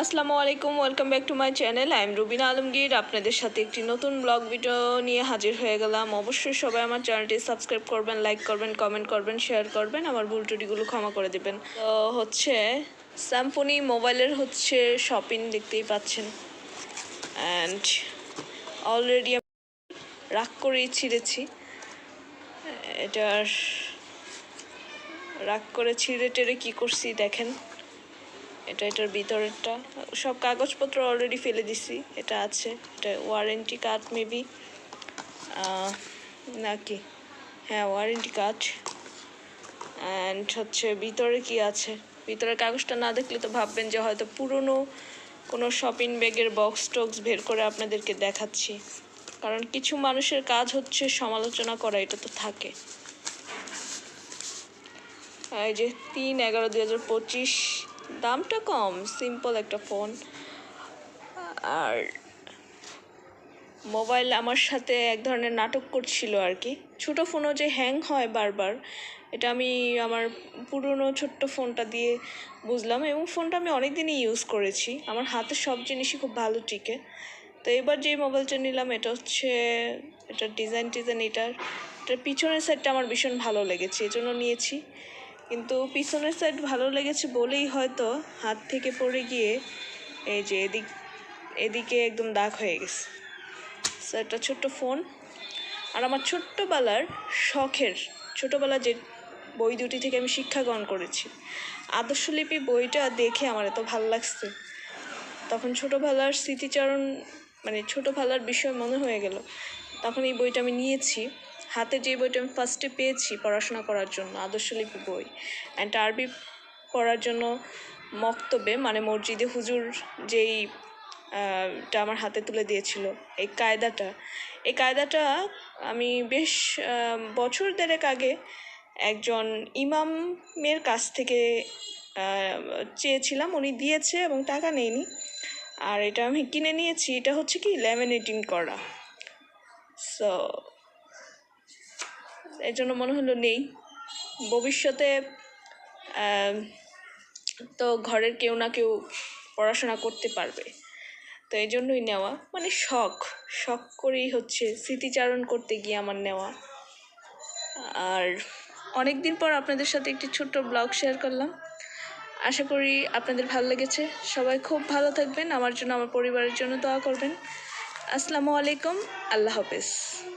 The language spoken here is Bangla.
আসসালামু আলাইকুম welcome back to my channel I am Rubina Alamgir আপনাদের সাথে একটি নতুন ব্লগ ভিডিও নিয়ে হাজির হয়ে গেলাম। অবশ্যই সবাই আমার চ্যানেলটি সাবস্ক্রাইব করবেন লাইক করবেন কমেন্ট করবেন শেয়ার করবেন, আমার ভুল ত্রুটিগুলো ক্ষমা করে দেবেন। তো হচ্ছে স্যাম্পনি মোবাইলের হচ্ছে শপিং দেখতেই পাচ্ছেন। অ্যান্ড অলরেডি রাগ করেই ছিঁড়েছি। এটার রাগ করে ছিঁড়ে টেড়ে কী করছি দেখেন। এটা এটার ভিতরেরটা। সব কাগজপত্র অলরেডি ফেলে দিছি। এটা আছে, এটা ওয়ারেন্টি কার্ড মেবি নাকি? হ্যাঁ ওয়ারেন্টি কার্ড অ্যান্ড হচ্ছে ভিতরে কি আছে? ভিতরের কাগজটা না দেখলে তো ভাববেন যে হয়তো পুরনো কোনো শপিং ব্যাগের বক্স টক্স বের করে আপনাদেরকে দেখাচ্ছি। কারণ কিছু মানুষের কাজ হচ্ছে সমালোচনা করা, এটা তো থাকে। এই যে তিন এগারো দুই হাজার পঁচিশ দামটা কম সিম্পল একটা ফোন আর মোবাইল আমার সাথে এক ধরনের নাটক করছিল আর কি। ছোটো ফোনও যে হ্যাং হয় বারবার, এটা আমি আমার পুরনো ছোট্ট ফোনটা দিয়ে বুঝলাম এবং ফোনটা আমি অনেক দিনই ইউজ করেছি। আমার হাতে সব জিনিসই খুব ভালো টিকে। তো এবার যে মোবাইলটা নিলাম, এটা হচ্ছে এটার ডিজাইন টিজাইন এটার এটার পিছনের সাইডটা আমার ভীষণ ভালো লেগেছে এই জন্য নিয়েছি। কিন্তু পিছনের সাইড ভালো লেগেছে বলেই হয়তো হাত থেকে পড়ে গিয়ে এই যে এদিক, এদিকে একদম দাগ হয়ে গেছে। সো একটা ছোট্ট ফোন আর আমার ছোট্টবেলার শখের ছোটোবেলা যে বই দুটি থেকে আমি শিক্ষা গ্রহণ করেছি, আদর্শলিপি বইটা দেখে আমার এত ভালো লাগছে। তখন ছোটোবেলার স্মৃতিচারণ মানে ছোটোবেলার বিষয় মনে হয়ে গেল। তখন এই বইটা আমি নিয়েছি। হাতে যে বইটা আমি ফার্স্টে পেয়েছি পড়াশোনা করার জন্য আদর্শলিপি বই অ্যান্ড আরবি পড়ার জন্য মক্তবে মানে মসজিদে হুজুর যেই টা আমার হাতে তুলে দিয়েছিল, এই কায়দাটা এই কায়দাটা আমি বেশ বছর দেড়েক আগে একজন ইমামের কাছ থেকে চেয়েছিলাম, উনি দিয়েছে এবং টাকা নেয়নি, আর এটা আমি কিনে নিয়েছি, এটা হচ্ছে কি ল্যামিনেটিং করা সো এই জন্য মনে হলো নেই। ভবিষ্যতে তো ঘরের কেউ না কেউ পড়াশোনা করতে পারবে। তো এই জন্যই নেওয়া। মানে শখ। শখ করেই হচ্ছে স্মৃতিচারণ করতে গিয়ে আমার নেওয়া। আর অনেক দিন পর আপনাদের সাথে একটি ছোট্ট ব্লগ শেয়ার করলাম। আশা করি আপনাদের ভালো লেগেছে। সবাই খুব ভালো থাকবেন। আমার জন্য, আমার পরিবারের জন্য দোয়া করবেন। আসসালামু আলাইকুম। আল্লাহ হাফেজ।